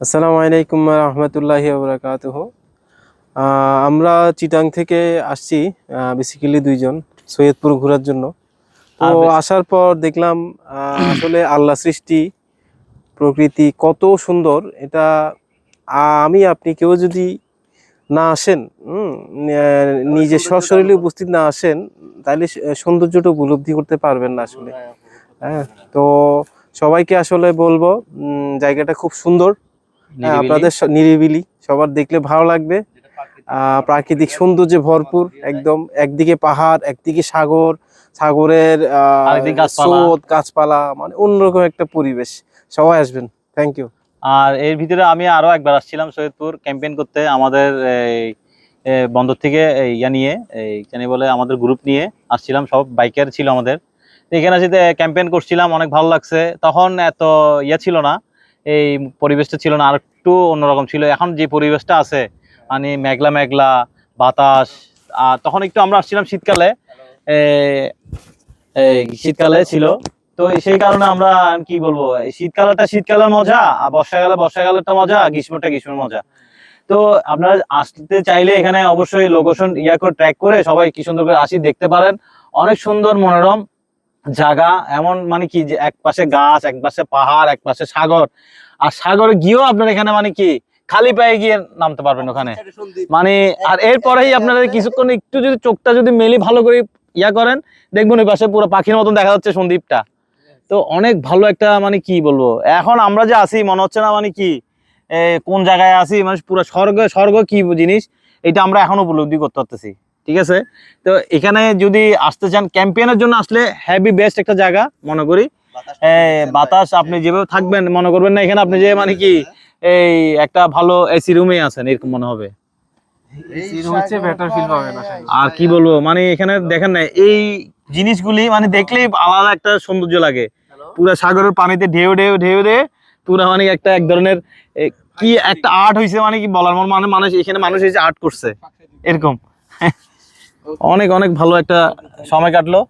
আসসালামু আলাইকুম রহমতুল্লাহ বরাকাতুহ। আমরা চিটাং থেকে আসছি বেসিক্যালি দুইজন সৈয়দপুর ঘোরার জন্য। তো আসার পর দেখলাম আসলে আল্লাহ সৃষ্টি প্রকৃতি কত সুন্দর এটা আমি আপনি কেউ যদি না আসেন নিজে সশরীরে উপস্থিত না আসেন তাহলে সৌন্দর্যটা উপলব্ধি করতে পারবেন না আসলে। হ্যাঁ তো সবাইকে আসলে বলব জায়গাটা খুব সুন্দর। আপনাদের নিরিবিলি। সবার দেখলে ভালো লাগবে। আহ, প্রাকৃতিক সৌন্দর্যে ভরপুর একদম একদিকে পাহাড় একদিকে সাগর সাগরের। স্রোত গাছপালা মানে অন্যরকম একটা পরিবেশ। সবাই আসবেন। থ্যাংক ইউ আর এর ভিতরে আমি আরও একবার আসছিলাম সৈয়দপুর ক্যাম্পেইন করতে আমাদের এই, বন্দর থেকে ইয়া নিয়ে এই জানি বলে আমাদের গ্রুপ নিয়ে আসছিলাম। সব বাইকার ছিল আমাদের। এখানে আসতে ক্যাম্পেইন করছিলাম অনেক ভালো লাগছে। তখন এত ইয়া ছিল না। এই পরিবেশটা ছিল না আর একটু অন্যরকম ছিল। এখন যে পরিবেশটা আছে মানে মেঘলা মেঘলা, বাতাস, আর তখন একটু আমরা আসছিলাম শীতকালে শীতকালে ছিল। তো সেই কারণে আমরা কি বলব শীতকালটা শীতকালের মজা, আর বর্ষাকালে বর্ষাকালেরটা মজা গ্রীষ্মটা গ্রীষ্মের মজা। তো আপনারা আসতে চাইলে এখানে অবশ্যই লোকেশন ইয়া করে ট্র্যাক করে সবাই কি সুন্দর করে আসি, দেখতে পারেন। অনেক সুন্দর মনোরম জায়গা এমন মানে কি যে এক পাশে গাছ এক পাশে পাহাড় এক পাশে সাগর। আর সাগরে গিয়েও আপনার এখানে মানে কি খালি পায়ে গিয়ে নামতে পারবেন ওখানে। মানে আর এরপরেই আপনারা কিছুক্ষণ একটু যদি চোখটা যদি মেলি ভালো করে ইয়া করেন দেখবেন ওই পাশে পুরো পাখির মতন দেখা যাচ্ছে সন্দীপটা। তো অনেক ভালো একটা মানে কি বলব এখন আমরা যে আছি মনে হচ্ছে না মানে কি কোন জায়গায় আছি মানে পুরো স্বর্গ স্বর্গ কি জিনিস এটা আমরা এখন উপলব্ধি করতে পারতেছি। ঠিক আছে? তো এখানে যদি আসতে চান ক্যাম্পেইনের জন্য আসলে হ্যাভি বেস্ট একটা জায়গা মনে করি। বাতাস আপনি যেভাবে থাকবেন মনে করবেন না এখানে আপনি যে মানে কি এই একটা ভালো এসি রুমে আছেন এরকম মনে হবে। আর কি বলব মানে এখানে দেখেন না এই জিনিসগুলি মানে দেখলেই আলাদা একটা সৌন্দর্য লাগে। পুরো সাগরের পানিতে ঢেউ ঢেউ ঢেউ ঢেউ পুরো মানে একটা এক ধরনের কি একটা আর্ট হয়েছে মানে কি বলার মানে মানুষ এখানে মানুষ এসে আর্ট করছে। এরকম। অনেক অনেক ভালো একটা সময় কাটলো।